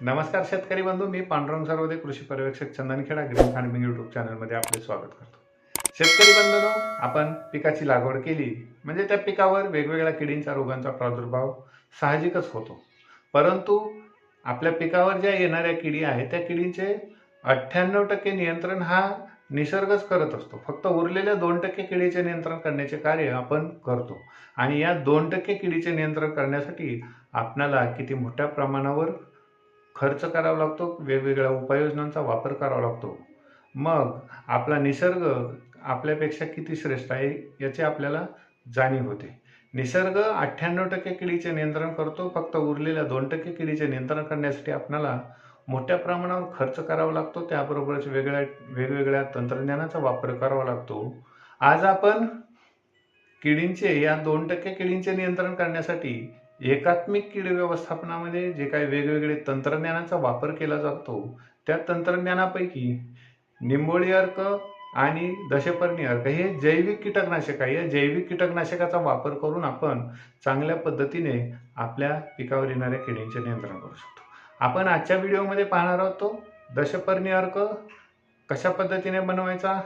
नमस्कार शेतकरी बंधू मी पांडुरंग सर्वदे कृषी पर्यवेक्षक चंदनखेडा ग्रीन फार्मिंग युट्यूब चॅनलमध्ये आपले स्वागत करतो. शेतकरी बंधूनो आपण पिकाची लागवड केली म्हणजे त्या पिकावर वेगवेगळ्या किडींच्या रोगांचा प्रादुर्भाव साहजिकच होतो. परंतु आपल्या पिकावर ज्या येणाऱ्या किडी आहेत त्या किडींचे अठ्ठ्याण्णव टक्के नियंत्रण हा निसर्गच करत असतो. फक्त उरलेल्या दोन टक्के किडीचे नियंत्रण करण्याचे कार्य आपण करतो. आणि या दोन टक्के किडीचे नियंत्रण करण्यासाठी आपणाला किती मोठ्या प्रमाणावर खर्च करावा लागतो वेगवेगळ्या उपाययोजनांचा वापर करावा लागतो. मग आपला निसर्ग आपल्यापेक्षा किती श्रेष्ठ आहे याची आपल्याला जाणीव होते. निसर्ग अठ्ठ्याण्णव टक्के किडीचे नियंत्रण करतो फक्त उरलेल्या दोन टक्के किडीचे नियंत्रण करण्यासाठी आपल्याला मोठ्या प्रमाणावर खर्च करावा लागतो त्याबरोबरच वेगळ्या वेगवेगळ्या तंत्रज्ञानाचा वापर करावा लागतो. आज आपण किडींचे या दोन टक्के किडींचे नियंत्रण करण्यासाठी एकात्मिक कीड व्यवस्थापनामध्ये जे काही वेगवेगळे तंत्रज्ञानाचा वापर केला जातो त्या तंत्रज्ञानापैकी निंबोळी अर्क आणि दशपर्णी अर्क हे जैविक कीटकनाशक आहे. या जैविक कीटकनाशकाचा वापर करून आपण चांगल्या पद्धतीने आपल्या पिकावर येणाऱ्या किडींचे नियंत्रण करू शकतो. आपण आजच्या व्हिडिओमध्ये पाहणार आहोत तो दशपर्णी अर्क कशा पद्धतीने बनवायचा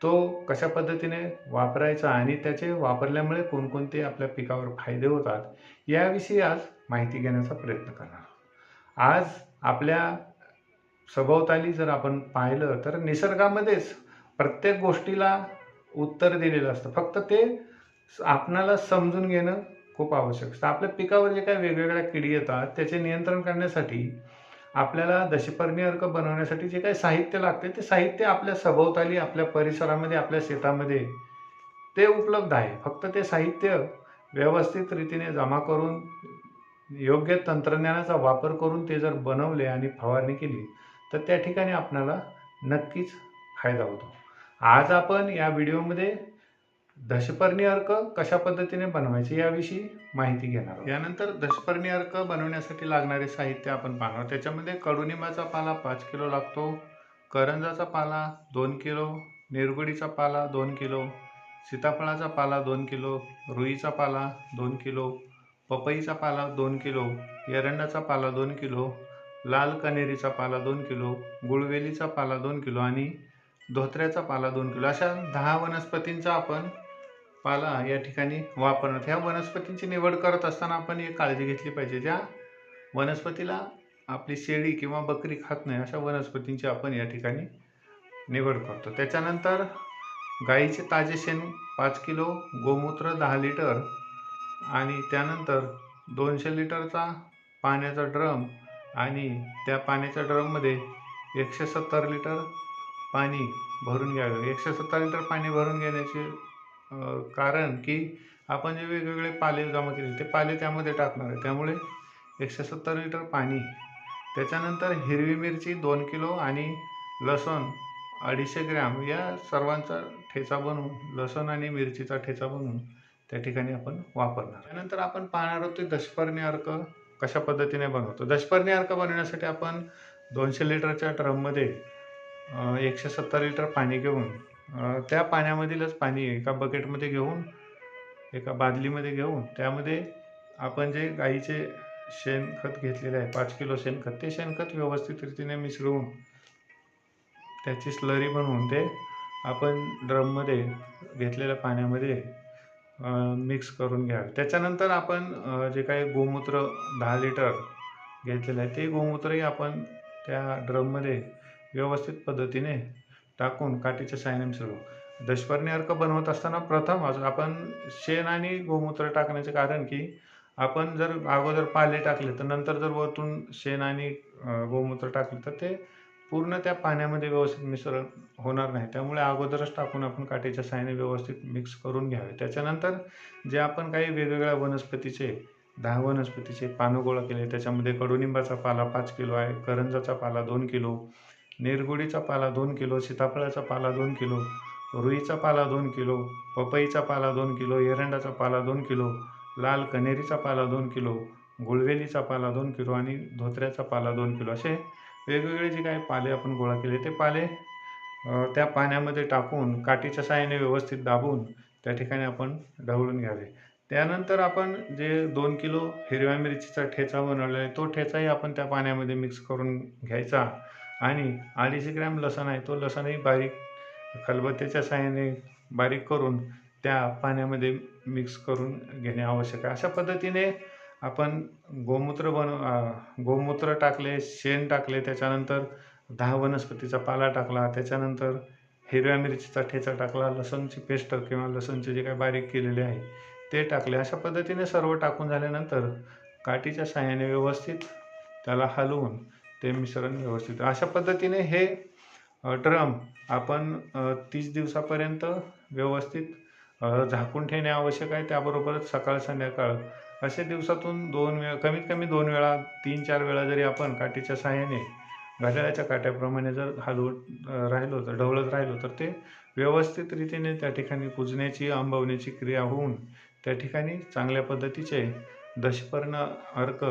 तो कशा पद्धतीने वापरायचा आणि त्याचे वापरल्यामुळे कोणकोणते आपल्या पिकावर फायदे होतात याविषयी आज माहिती घेण्याचा प्रयत्न करणार आज आपल्या सभोवताली जर आपण पाहिलं तर निसर्गामध्येच प्रत्येक गोष्टीला उत्तर दिलेलं असतं. फक्त ते आपणाला समजून घेणं खूप आवश्यक असतं. आपल्या पिकावर जे काही वेगवेगळ्या किडी येतात त्याचे नियंत्रण करण्यासाठी आपल्याला दशपर्णी अर्क बनवण्यासाठी जे काही साहित्य लागते ते साहित्य आपल्या सभोवताली आपल्या परिसरामध्ये आपल्या शेतामध्ये ते उपलब्ध आहे. फक्त ते साहित्य व्यवस्थित रीतीने जमा करून योग्य तंत्रज्ञानाचा वापर करून ते जर बनवले आणि फवारणी केली तर त्या ठिकाणी आपल्याला नक्कीच फायदा होतो. आज आपण या व्हिडिओमध्ये दशपर्णी अर्क कशा पद्धतीने बनवायचे याविषयी माहिती घेणार आहोत. यानंतर दशपर्णी अर्क बनवण्यासाठी लागणारे साहित्य आपण पाहणार त्याच्यामध्ये कडुनिंबाचा पाला पाच किलो लागतो करंजाचा पाला दोन किलो निरगुडीचा पाला दोन किलो सीताफळाचा पाला दोन किलो रुईचा पाला दोन किलो पपईचा पाला दोन किलो एरंडाचा पाला दोन किलो लाल कनेरीचा पाला दोन किलो गुळवेलीचा पाला दोन किलो आणि धोत्र्याचा पाला दोन किलो. अशा दहा वनस्पतींचा आपण पाला या ठिकाणी वापरणं ह्या वनस्पतींची निवड करत असताना आपण एक काळजी घेतली पाहिजे. ज्या वनस्पतीला आपली शेळी किंवा बकरी खात नाही अशा वनस्पतींची आपण या ठिकाणी निवड करतो. त्याच्यानंतर गाईचे ताजे शेण पाच किलो गोमूत्र दहा लिटर आणि त्यानंतर दोनशे लिटरचा पाण्याचा ड्रम आणि त्या पाण्याच्या ड्रममध्ये एकशे सत्तर लिटर पाणी भरून घ्यावे. एकशे सत्तर लिटर पाणी भरून घेण्याची कारण की आपण जे वेगवेगळे पाले जमा केले ते पाले त्यामध्ये टाकणार आहे. त्यामुळे एकशे सत्तर लिटर पाणी त्याच्यानंतर हिरवी मिरची दोन किलो आणि लसूण अडीचशे ग्रॅम या सर्वांचा ठेचा बनवून लसूण आणि मिरचीचा ठेचा बनवून त्या ठिकाणी आपण वापरणार. त्यानंतर आपण पाहणार आहोत ते दशपर्णी अर्क कशा पद्धतीने बनवतो. दशपर्णी अर्क बनवण्यासाठी आपण दोनशे लिटरच्या ड्रममध्ये एकशे सत्तर लिटर पाणी घेऊन अ, त्या पाण्यामधीलच पाणी एका बकेटमध्ये घेऊन एका बादलीमध्ये घेऊन त्यामध्ये आपण जे गाईचे शेणखत घेतलेले आहे पाच किलो शेणखत ते शेणखत व्यवस्थित रीतीने मिसळून त्याची स्लरी बनवून ते आपण ड्रममध्ये घेतलेल्या पाण्यामध्ये मिक्स करून घ्यावे. त्याच्यानंतर आपण अ, जे काही गोमूत्र दहा लिटर घेतलेलं आहे ते गोमूत्रही आपण त्या ड्रममध्ये व्यवस्थित पद्धतीने टाकून काठीच्या साह्याने मिसळू दशपर्णी अर्क बनवत असताना प्रथम आपण शेण आणि गोमूत्र टाकण्याचे कारण की आपण जर अगोदर पाले टाकले तर नंतर जर वरतून शेण आणि गोमूत्र टाकले तर ते पूर्ण त्या पाण्यामध्ये व्यवस्थित मिश्रण होणार नाही. त्यामुळे अगोदरच टाकून आपण काठीच्या साह्याने व्यवस्थित मिक्स करून घ्यावे. त्याच्यानंतर जे आपण काही वेगवेगळ्या वनस्पतीचे दहा वनस्पतीचे पानं गोळा केले त्याच्यामध्ये कडुनिंबाचा पाला पाच किलो आहे करंजाचा पाला दोन किलो निरगुडीचा पाला दोन किलो सीताफळाचा पाला दोन किलो रुईचा पाला दोन किलो पपईचा पाला दोन किलो एरंडाचा पाला दोन किलो लाल कनेरीचा पाला दोन किलो गुळवेलीचा पाला दोन किलो आणि धोत्र्याचा पाला दोन किलो. असे वेगवेगळे जे काही पाले आपण गोळा केले ते पाले त्या पाण्यामध्ये टाकून काठीच्या साहाय्याने व्यवस्थित दाबून त्या ठिकाणी आपण ढवळून घ्यावे. त्यानंतर आपण जे दोन किलो हिरव्या मिरचीचा ठेचा बनवलेला आहे तो ठेचाही आपण त्या पाण्यामध्ये मिक्स करून घ्यायचा. आणि अडीचशे ग्रॅम लसण आहे तो लसणही बारीक खलबत्त्याच्या साहाय्याने बारीक करून त्या पाण्यामध्ये मिक्स करून घेणे आवश्यक आहे. अशा पद्धतीने आपण गोमूत्र बनव गोमूत्र टाकले शेण टाकले त्याच्यानंतर दहा वनस्पतीचा पाला टाकला त्याच्यानंतर हिरव्या मिरचीचा ठेचा टाकला लसूणची पेस्ट किंवा लसूणचे जे काही बारीक केलेले आहे ते टाकले. अशा पद्धतीने सर्व टाकून झाल्यानंतर काठीच्या साह्याने व्यवस्थित त्याला हलवून ते मिश्रण व्यवस्थित. अशा पद्धतीने हे ड्रम आपण तीस दिवसापर्यंत व्यवस्थित झाकून ठेवणे आवश्यक आहे. त्याबरोबरच सकाळ संध्याकाळ असे दिवसातून दोन वेळा कमीत कमी दोन वेळा तीन चार वेळा जरी आपण काठीच्या सहाय्याने घड्याळाच्या काट्याप्रमाणे जर हलवत राहिलो तर ढवळत राहिलो तर ते व्यवस्थित रीतीने त्या ठिकाणी कुजण्याची आंबवण्याची क्रिया होऊन त्या ठिकाणी चांगल्या पद्धतीचे दशपर्ण अर्क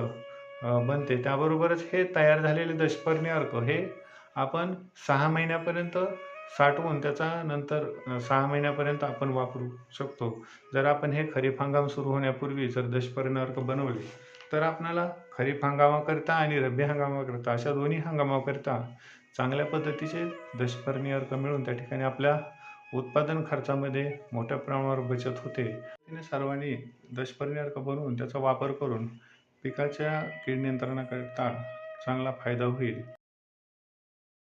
बनते. त्याबरोबरच हे तयार झालेले दशपर्णी अर्क हे आपण सहा महिन्यापर्यंत साठवून त्याचा नंतर सहा महिन्यापर्यंत आपण वापरू शकतो. जर आपण हे खरीप हंगाम सुरू होण्यापूर्वी जर दशपर्णी अर्क बनवले तर आपणाला खरीप हंगामाकरिता आणि रब्बी हंगामाकरिता अशा दोन्ही हंगामाकरिता चांगल्या पद्धतीचे दशपर्णी अर्क मिळून त्या ठिकाणी आपल्या उत्पादन खर्चामध्ये मोठ्या प्रमाणावर बचत होते. सर्वांनी दशपर्णी अर्क बनवून त्याचा वापर करून पिकाच्या कीड नियंत्रणाकरिता चांगला फायदा होईल.